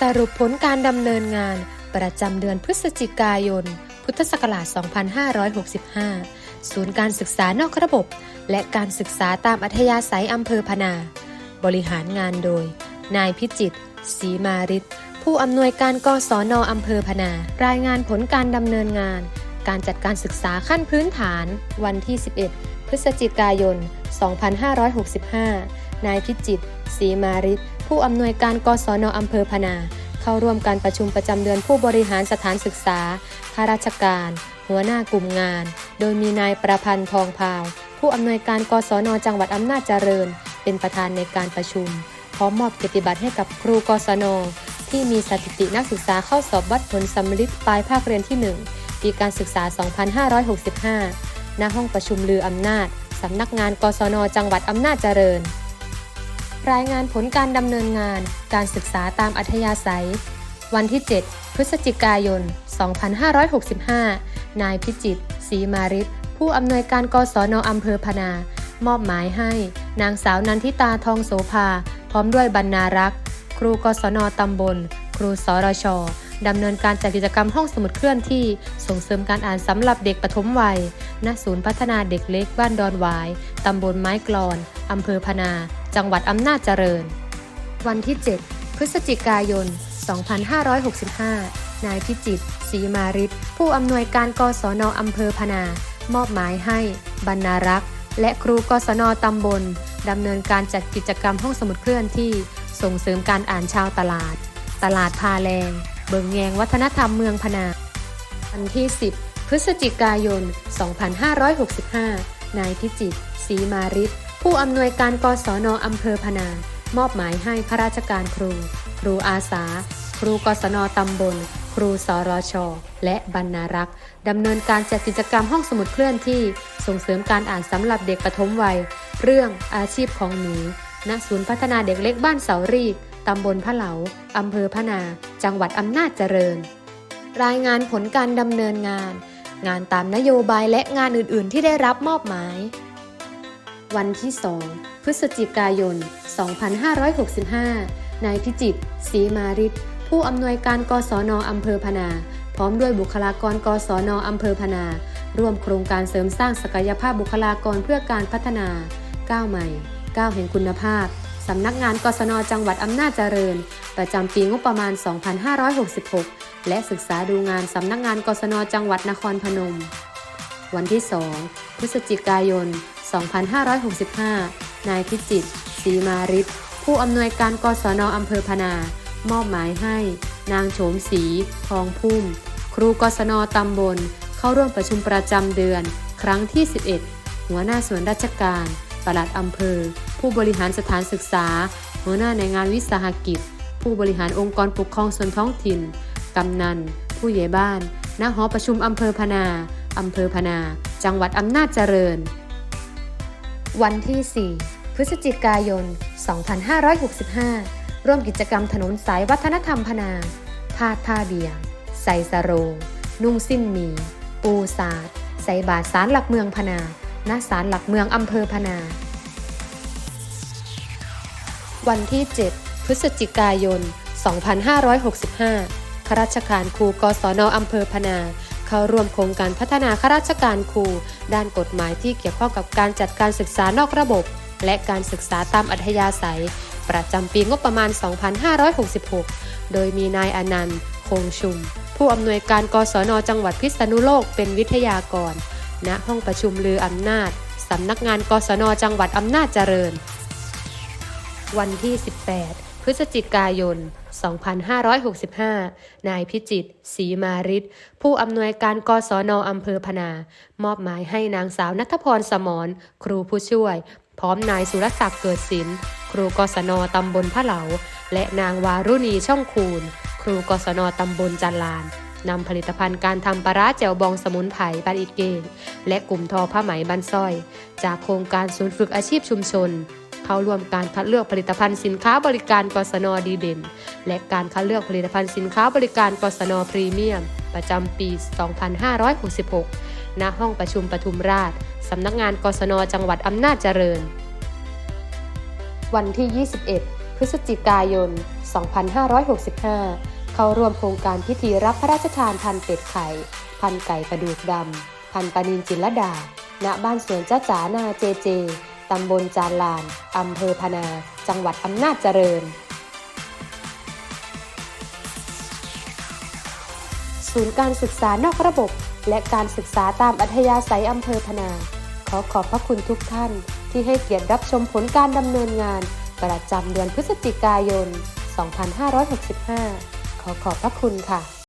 สรุปผลการดำเนินงานประจำเดือนพฤศจิกายน พุทธศักราช 2565 ศูนย์การศึกษานอกระบบ และการศึกษาตามอัธยาศัยอำเภอพนา บริหารงานโดย นายพิจิตศรีมาริศผู้อำนวยการกศนอำเภอพนา รายงานผลการดำเนินงาน การจัดการศึกษาขั้นพื้นฐาน วันที่ 11 พฤศจิกายน 2565 นายพิจิตศรีมาริศผู้อำนวยการกศนอำเภอพนา เข้าร่วมการประชุมประจำเดือนผู้บริหารสถานศึกษา ข้าราชการ หัวหน้ากลุ่มงาน โดยมีนายประพันธ์ทองพาว ผู้อำนวยการกศนจังหวัดอำนาจเจริญ เป็นประธานในการประชุม พร้อมมอบเกียรติบัตรให้กับครูกศนที่มีสถิตินักศึกษาเข้าสอบวัดผลสำลิดปลายภาคเรียนที่ 1 ปีการศึกษา 2565 ณ ห้องประชุมลืออำนาจ สำนักงานกศนจังหวัดอำนาจเจริญ รายงานผลการดำเนินงานการศึกษาตามอัธยาศัย วันที่ 7 พฤศจิกายน 2565 นายพิจิตรศรีมาริศผู้อำนวยการกศนอำเภอพนา มอบหมายให้ นางสาวนันทิตาทองโสภา พร้อมด้วยบรรณารักษ์ ครูกศนตำบล ครูสรช ดำเนินการจัดกิจกรรมห้องสมุดเคลื่อนที่ส่งเสริมการอ่านสำหรับเด็กปฐมวัย ณ ศูนย์พัฒนาเด็กเล็กบ้านดอนหวายตำบลไม้กลอนอำเภอพนา จังหวัดอำนาจเจริญ วันที่ 7 พฤศจิกายน 2565 นายพิจิตรศรีมาริศผู้อำนวยการกศนอำเภอพนา มอบหมายให้บรรณารักษ์ และครูกศนตำบลดำเนินการจัดกิจกรรมห้องสมุดเคลื่อนที่ ส่งเสริมการอ่านชาวตลาด ตลาดพาแรง เบิงแยงวัฒนธรรมเมืองพนาวันที่ 10 พฤศจิกายน 2565 นายพิจิตรศรีมาริศผู้อำนวยการกศนอำเภอพนามอบหมายให้ข้าราชการครู ครูอาสา ครูกศนตำบล ครูสรช และบรรณารักษ์ดำเนินการจัดกิจกรรมห้องสมุดเคลื่อนที่ ส่งเสริมการอ่านสำหรับเด็กปฐมวัย เรื่องอาชีพของหนูณศูนย์พัฒนาเด็กเล็กบ้านเสารีกตำบลพะเหลาอำเภอพะนา จังหวัดอำนาจเจริญ รายงานผลการดำเนินงาน งานตามนโยบายและงานอื่นๆ ที่ได้รับมอบหมาย วันที่ 2 พฤศจิกายน 2565 นายพิจิตศรีมาริศผู้อำนวยการกศนอำเภอพนา พร้อมด้วยบุคลากรกศนอำเภอพนา ร่วมโครงการเสริมสร้างศักยภาพบุคลากรเพื่อการพัฒนาก้าวใหม่ก้าวแห่งคุณภาพ สำนักงานกศนจังหวัดอำนาจเจริญ ประจำปีงบประมาณ 2566 และศึกษาดูงานสำนักงานกศนจังหวัดนครพนม วันที่ 2 พฤศจิกายน 2565 นายพิจิตรศรีมาริศผู้อำนวยการกศนอำเภอพนา มอบหมายให้ นางโฉมศรีทองพุ่ม ครูกศนตำบล เข้าร่วมประชุมประจำเดือน ครั้งที่ 11 หัวหน้าส่วนราชการ ปลัดอำเภอ ผู้บริหารสถานศึกษา หัวหน้าในงานวิสาหกิจ ผู้บริหารองค์กรปกครองส่วนท้องถิ่น กำนัน ผู้ใหญ่บ้าน ณ หอประชุมอำเภอพนา อำเภอพนา จังหวัดอำนาจเจริญ วันที่ 4 พฤศจิกายน 2565 ร่วมกิจกรรมถนนสายวัฒนธรรมพนาพาดผ้าเบียง ใส่สโรง นุ่งสิ้นหมี ปูสาดใส่บาทสารหลักเมืองพนา ณศาลหลักเมืองอำเภอพนา วันที่ 7 พฤศจิกายน 2565 ข้าราชการครูกศนอำเภอพนา เข้าร่วมโครงการพัฒนาข้าราชการครู ด้านกฎหมายที่เกี่ยวข้องกับการจัดการศึกษานอกระบบ และการศึกษาตามอัธยาศัย ประจำปีงบประมาณ 2566 โดยมีนายอนันต์ คงชุม ผู้อำนวยการกศนจังหวัดพิษณุโลกเป็นวิทยากร ณห้องประชุมลืออำนาจ สำนักงานกศนจังหวัดอำนาจเจริญ วันที่ 18 พฤศจิกายน 2565 นายพิจิตศรีมาริศผู้อำนวยการกศนอำเภอพนา มอบหมายให้นางสาวนัทพรสมรครูผู้ช่วย พร้อมนายสุรศักดิ์เกิดศิลป์ครูกศนตำบลพะเหลา และนางวารุณีช่องคูณ ครูกศนตำบลจันลาน นำผลิตภัณฑ์การทำปลาร้าแจ่วบองสมุนไพรบันอีกเกงและกลุ่มทอผ้าไหมบันสร้อย จากโครงการศูนย์ฝึกอาชีพชุมชน เข้าร่วมการคัดเลือกผลิตภัณฑ์สินค้าบริการกศนดีเด่น และการคัดเลือกผลิตภัณฑ์สินค้าบริการกศนพรีเมียม ประจำปี 2566 ณ ห้องประชุมปทุมราช สำนักงานกศนจังหวัดอำนาจเจริญ วันที่ 21 พฤศจิกายน 2565 เข้าร่วมโครงการพิธีรับพระราชทานพันเป็ดไข่ พันไก่ประดูกดำ พันปานินจินลดา ณ บ้านสวนจ้าจ๋านาเจเจ ตำบลจานลาน อำเภอพนา จังหวัดอำนาจเจริญ ศูนย์การศึกษานอกระบบ และการศึกษาตามอัธยาศัยอำเภอพนา ขอขอบพระคุณทุกท่าน ที่ให้เกียรติรับชมผลการดำเนินงาน ประจำเดือนพฤศจิกายน 2565 ขอขอบพระคุณค่ะ